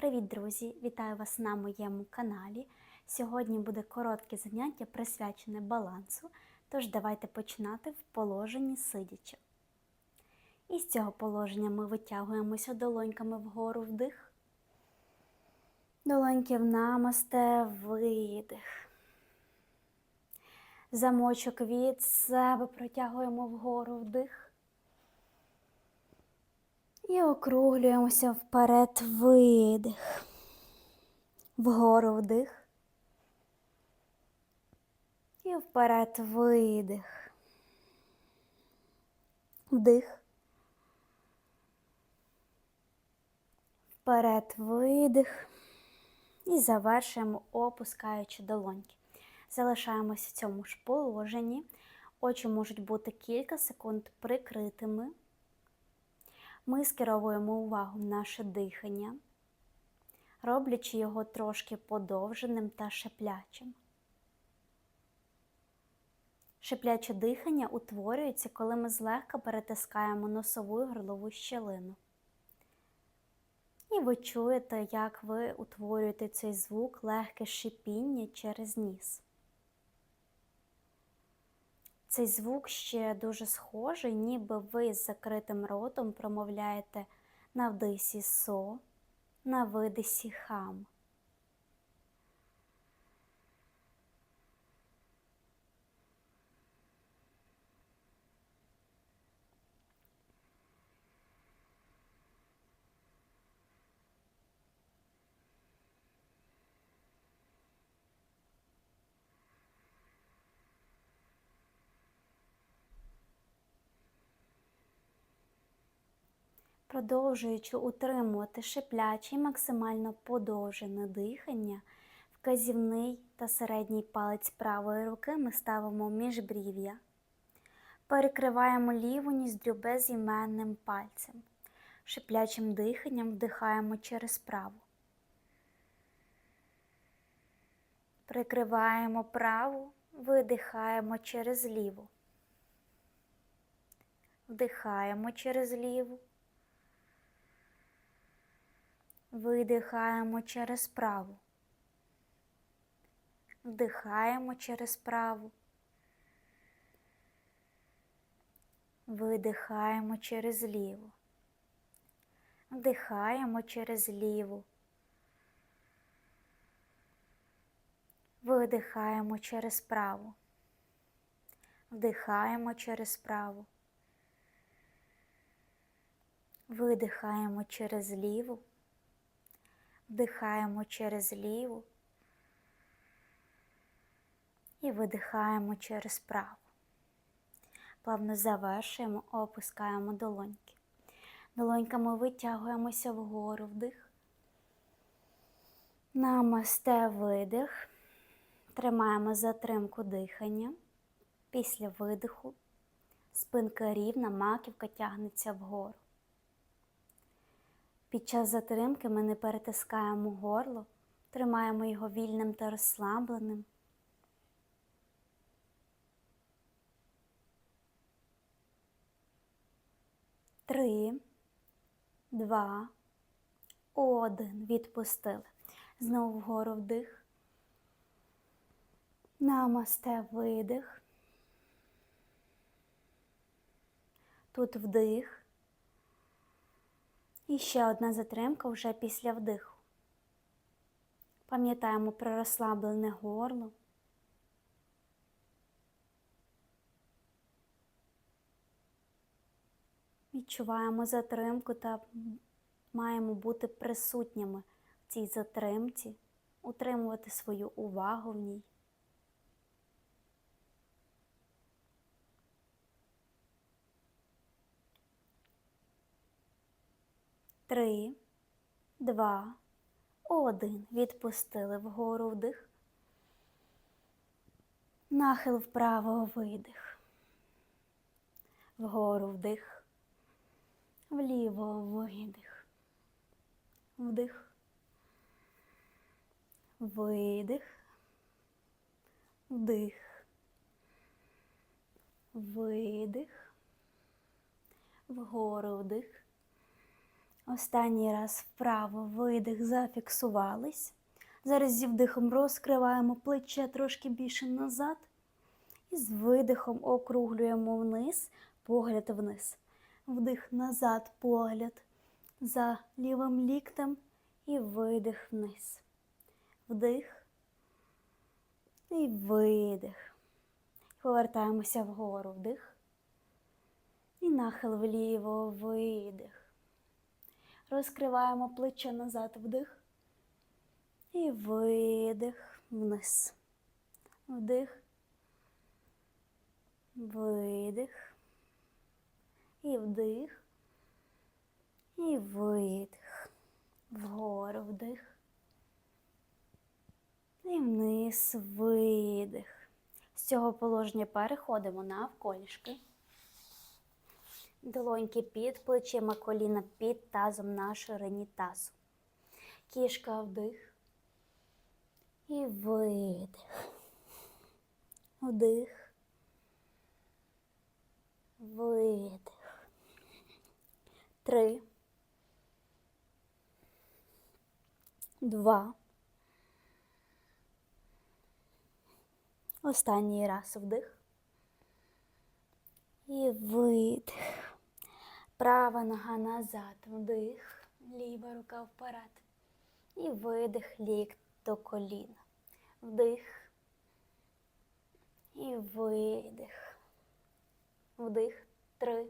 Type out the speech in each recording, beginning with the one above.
Привіт, друзі! Вітаю вас на моєму каналі. Сьогодні буде коротке заняття присвячене балансу, тож давайте починати в положенні сидячи. І з цього положення ми витягуємося долоньками вгору вдих. Долоньки в намасте, видих. Замочок від себе протягуємо вгору вдих. І округлюємося вперед видих. Вгору вдих. І вперед видих. Вдих. Вперед видих. І завершуємо, опускаючи долоньки. Залишаємось в цьому ж положенні. Очі можуть бути кілька секунд прикритими. Ми скеровуємо увагу в наше дихання, роблячи його трошки подовженим та шеплячим. Шепляче дихання утворюється, коли ми злегка перетискаємо носову і горлову щелину. І ви чуєте, як ви утворюєте цей звук легке шипіння через ніс. Цей звук ще дуже схожий, ніби ви з закритим ротом промовляєте на вдисі со, на видисі хам. Продовжуючи утримувати шипляче максимально подовжене дихання, вказівний та середній палець правої руки ми ставимо міжбрів'я. Перекриваємо ліву ніздрю безіменним пальцем. Шиплячим диханням вдихаємо через праву. Прикриваємо праву, видихаємо через ліву. Вдихаємо через ліву. Видихаємо через праву. Вдихаємо через праву. Видихаємо через ліву. Вдихаємо через ліву. Видихаємо через праву. Вдихаємо через праву. Видихаємо через ліву. Вдихаємо через ліву і видихаємо через праву. Плавно завершуємо, опускаємо долоньки. Долоньками витягуємося вгору вдих. Намасте видих. Тримаємо затримку дихання. Після видиху спинка рівна, маківка тягнеться вгору. Під час затримки ми не перетискаємо горло, тримаємо його вільним та розслабленим. Три, два, один. Відпустили. Знову вгору вдих. Намасте видих. Тут вдих. І ще одна затримка вже після вдиху. Пам'ятаємо про розслаблене горло. Відчуваємо затримку та маємо бути присутніми в цій затримці, утримувати свою увагу в ній. Три, два, один. Відпустили вгору вдих. Нахил вправо видих. Вгору вдих. Вліво видих. Вдих. Видих. Вдих. Видих. Вгору вдих Останній раз вправо видих, зафіксувались. Зараз зі вдихом розкриваємо плече трошки більше назад. І з видихом округлюємо вниз, погляд вниз. Вдих назад, погляд за лівим ліктем і видих вниз. Вдих і видих. Повертаємося вгору вдих. І нахил вліво, видих. Розкриваємо плече назад вдих. І видих вниз. Вдих. Видих. І вдих. І видих. Вгору вдих. І вниз видих. З цього положення переходимо навколішки. Долоньки під плечима, коліна під тазом на ширині тазу. Кішка вдих. І видих. Вдих. Видих. Три. Два. Останній раз вдих. І видих. Права нога назад. Вдих. Ліва рука вперед. І видих лік до коліна. Вдих. І видих. Вдих. Три.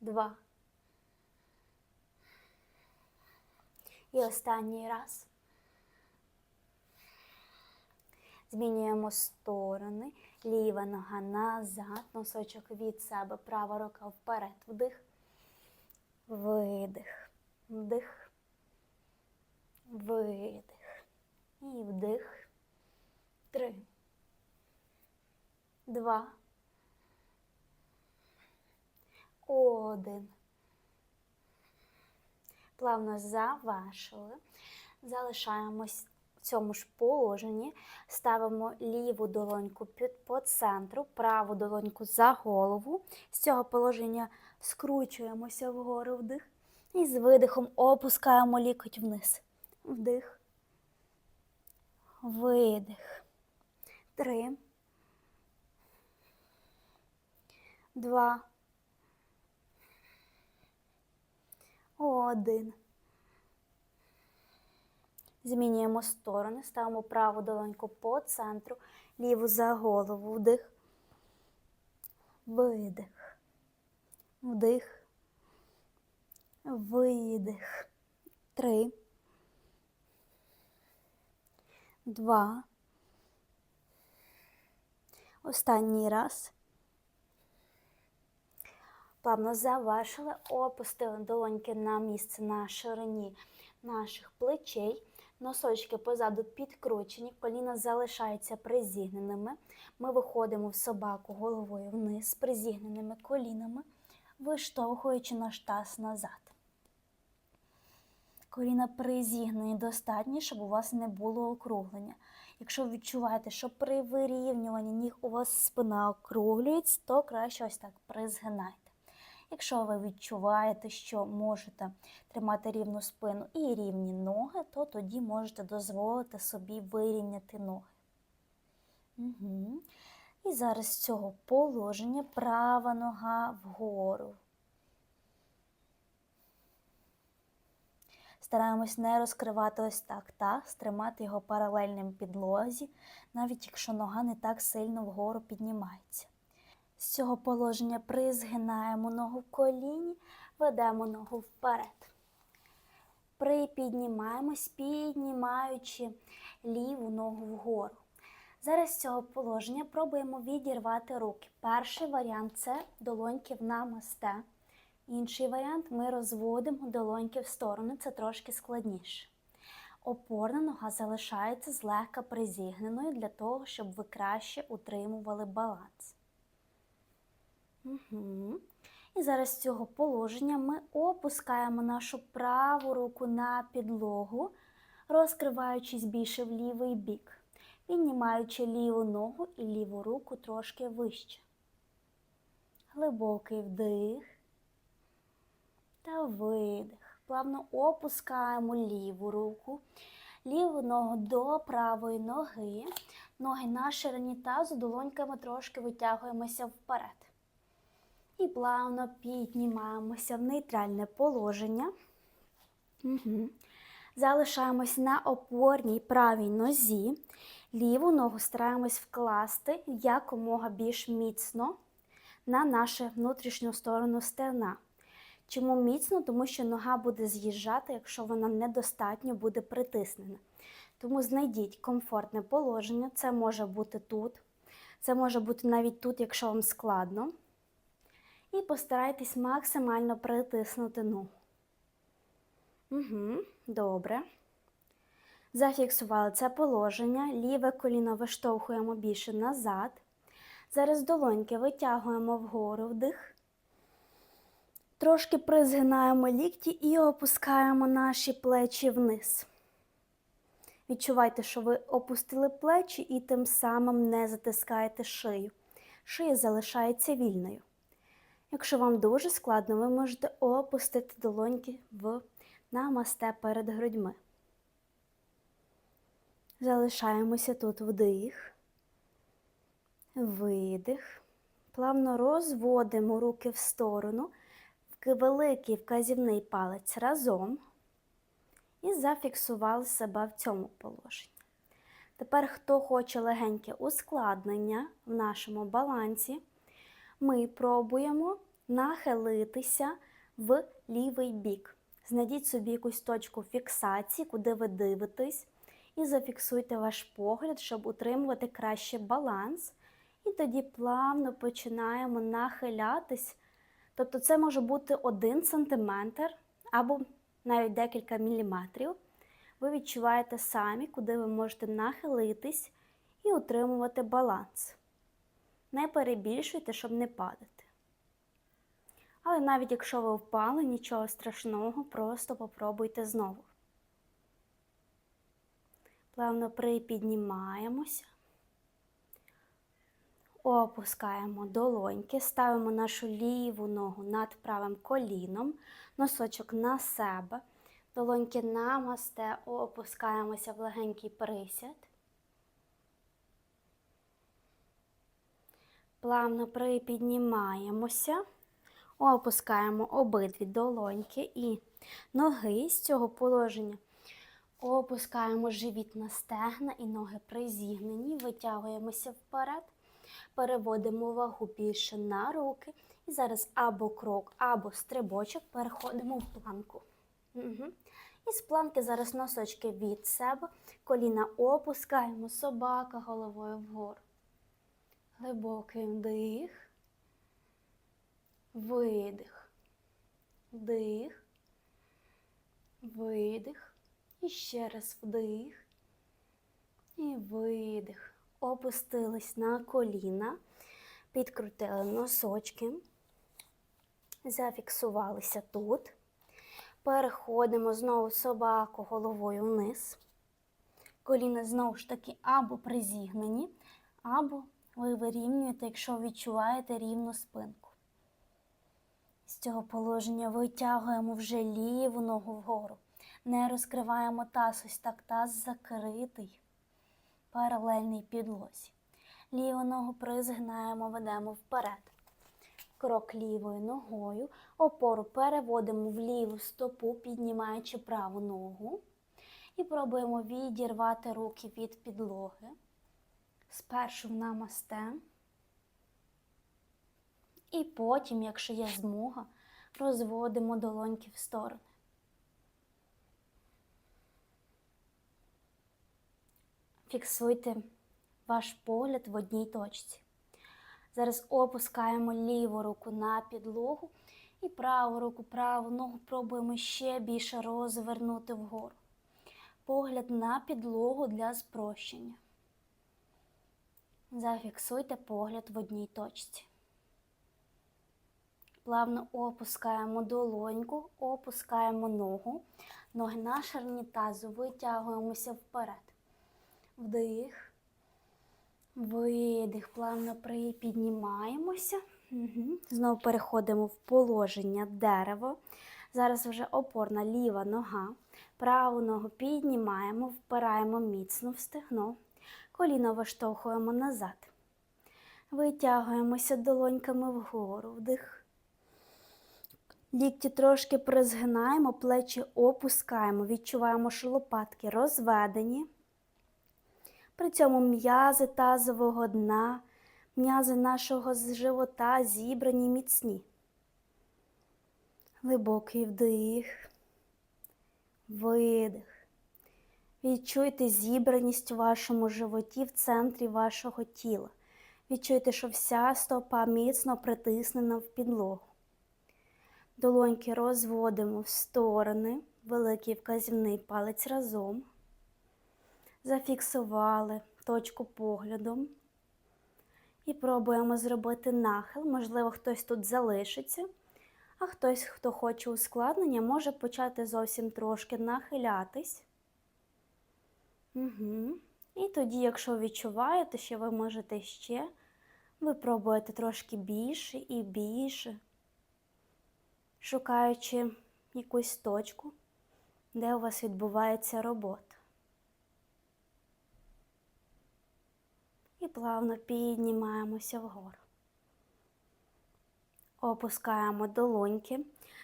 Два. І останній раз. Змінюємо сторони. Ліва нога назад, носочок від себе, права рука вперед. Вдих. Видих. Вдих. Видих. І вдих. Три. Два. Один. Плавно завершили. Залишаємось в цьому ж положенні. Ставимо ліву долоньку під по центру, праву долоньку за голову. З цього положення скручуємося вгору вдих. І з видихом опускаємо лікоть вниз. Вдих. Видих. Три. Два. Один. Змінюємо сторони, ставимо праву долоньку по центру, ліву за голову, вдих, видих, вдих, видих. Три, два. Останній раз. Плавно завершили, опустили долоньки на місце на ширині наших плечей. Носочки позаду підкручені, коліна залишаються призігненими. Ми виходимо в собаку головою вниз з призігненими колінами, виштовхуючи наш таз назад. Коліна призігнені достатньо, щоб у вас не було округлення. Якщо відчуваєте, що при вирівнюванні ніг у вас спина округлюється, то краще ось так призгинайте. Якщо ви відчуваєте, що можете тримати рівну спину і рівні ноги, то тоді можете дозволити собі вирівняти ноги. Угу. І зараз з цього положення права нога вгору. Стараємось не розкривати ось так, так, стримати його паралельним підлозі, навіть якщо нога не так сильно вгору піднімається. З цього положення призгинаємо ногу в коліні, ведемо ногу вперед. Припіднімаємось, піднімаючи ліву ногу вгору. Зараз з цього положення пробуємо відірвати руки. Перший варіант це долоньки в намасте. Інший варіант ми розводимо долоньки в сторони, це трошки складніше. Опорна нога залишається злегка призігненою для того, щоб ви краще утримували баланс. Угу. І зараз з цього положення ми опускаємо нашу праву руку на підлогу, розкриваючись більше в лівий бік, піднімаючи ліву ногу і ліву руку трошки вище. Глибокий вдих та видих. Плавно опускаємо ліву руку, ліву ногу до правої ноги. Ноги на ширині тазу, долоньками трошки витягуємося вперед. І плавно піднімаємося в нейтральне положення. Угу. Залишаємось на опорній правій нозі. Ліву ногу стараємось вкласти якомога більш міцно на нашу внутрішню сторону стегна. Чому міцно? Тому що нога буде з'їжджати, якщо вона недостатньо буде притиснена. Тому знайдіть комфортне положення. Це може бути тут, це може бути навіть тут, якщо вам складно. І постарайтесь максимально притиснути ногу. Угу, Добре. Зафіксували це положення. Ліве коліно виштовхуємо більше назад. Зараз долоньки витягуємо вгору вдих. Трошки призгинаємо лікті і опускаємо наші плечі вниз. Відчувайте, що ви опустили плечі і тим самим не затискаєте шию. Шия залишається вільною. Якщо вам дуже складно, ви можете опустити долоньки в намасте перед грудьми. Залишаємося тут вдих, видих. Плавно розводимо руки в сторону, великий вказівний палець разом і зафіксували себе в цьому положенні. Тепер, хто хоче легеньке ускладнення в нашому балансі, ми пробуємо нахилитися в лівий бік. Знайдіть собі якусь точку фіксації, куди ви дивитесь, і зафіксуйте ваш погляд, щоб утримувати краще баланс. І тоді плавно починаємо нахилятись. Тобто це може бути 1 см або навіть декілька міліметрів. Ви відчуваєте самі, куди ви можете нахилитись і утримувати баланс. Не перебільшуйте, щоб не падати. Але навіть якщо ви впали, нічого страшного, просто попробуйте знову. Плавно припіднімаємося, опускаємо долоньки, ставимо нашу ліву ногу над правим коліном, носочок на себе, долоньки намасте, опускаємося в легенький присяд. Плавно припіднімаємося, опускаємо обидві долоньки і ноги з цього положення. Опускаємо живіт на стегна і ноги призігнені, витягуємося вперед, переводимо вагу більше на руки. І зараз або крок, або стрибочок переходимо в планку. Угу. І з планки зараз носочки від себе, коліна опускаємо, собака головою вгору. Глибокий вдих, видих, вдих, видих. І ще раз вдих і видих. Опустились на коліна, підкрутили носочки, зафіксувалися тут. Переходимо знову собаку головою вниз. Коліна знову ж таки або призігнені, або ви вирівнюєте, якщо відчуваєте рівну спинку. З цього положення витягуємо вже ліву ногу вгору. Не розкриваємо таз, ось так таз закритий, паралельний підлозі. Ліву ногу призгинаємо, ведемо вперед. Крок лівою ногою, опору переводимо в ліву стопу, піднімаючи праву ногу. І пробуємо відірвати руки від підлоги. Спершу в намасте. І потім, якщо є змога, розводимо долоньки в сторони. Фіксуйте ваш погляд в одній точці. Зараз опускаємо ліву руку на підлогу і праву руку, праву ногу пробуємо ще більше розвернути вгору. Погляд на підлогу для спрощення. Зафіксуйте погляд в одній точці. Плавно опускаємо долоньку, опускаємо ногу, ноги на ширині тазу, витягуємося вперед. Вдих, видих, плавно припіднімаємося. Угу. Знову переходимо в положення дерево. Зараз вже опорна ліва нога. Праву ногу піднімаємо, впираємо міцно в стегно. Коліно виштовхуємо назад. Витягуємося долоньками вгору. Вдих. Лікті трошки призгинаємо, плечі опускаємо, відчуваємо, що лопатки розведені. При цьому м'язи тазового дна, м'язи нашого живота зібрані міцні. Глибокий вдих, видих. Відчуйте зібраність у вашому животі в центрі вашого тіла. Відчуйте, що вся стопа міцно притиснена в підлогу. Долоньки розводимо в сторони, великий вказівний палець разом. Зафіксували точку поглядом. І пробуємо зробити нахил. Можливо, хтось тут залишиться, а хтось, хто хоче ускладнення, може почати зовсім трошки нахилятись. Угу. І тоді, якщо відчуваєте, що ви можете ще, ви пробуєте трошки більше і більше, шукаючи якусь точку, де у вас відбувається робота. І плавно піднімаємося вгору. Опускаємо долоньки,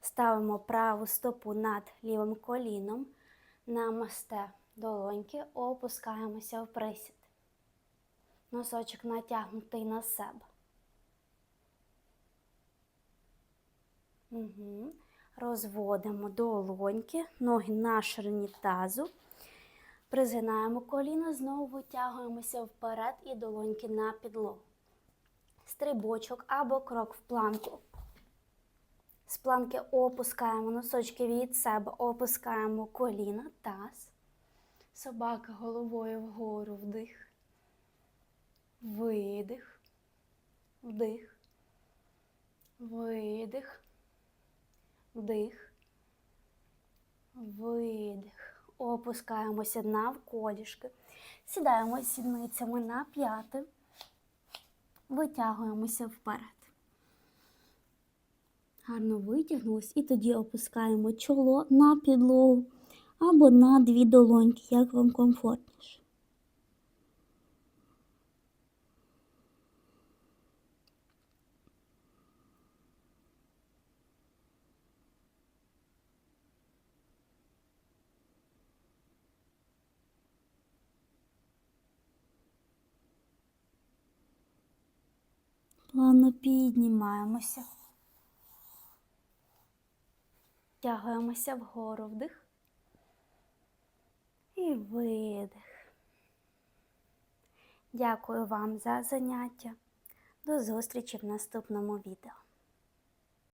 ставимо праву стопу над лівим коліном, намасте долоньки, опускаємося в присід. Носочок натягнутий на себе. Угу. Розводимо долоньки, ноги на ширині тазу. Призгинаємо коліно, знову витягуємося вперед і долоньки на підлогу. Стрибочок або крок в планку. З планки опускаємо носочки від себе, опускаємо коліна, таз. Собака головою вгору вдих. Видих. Вдих. Видих. Вдих. Видих. Опускаємося навколішки. Сідаємо сідницями на п'яти. Витягуємося вперед. Гарно витягнулись і тоді опускаємо чоло на підлогу або на дві долоньки, як вам комфортніше. Плавно піднімаємося. Тягуємося вгору вдих і видих. Дякую вам за заняття. До зустрічі в наступному відео.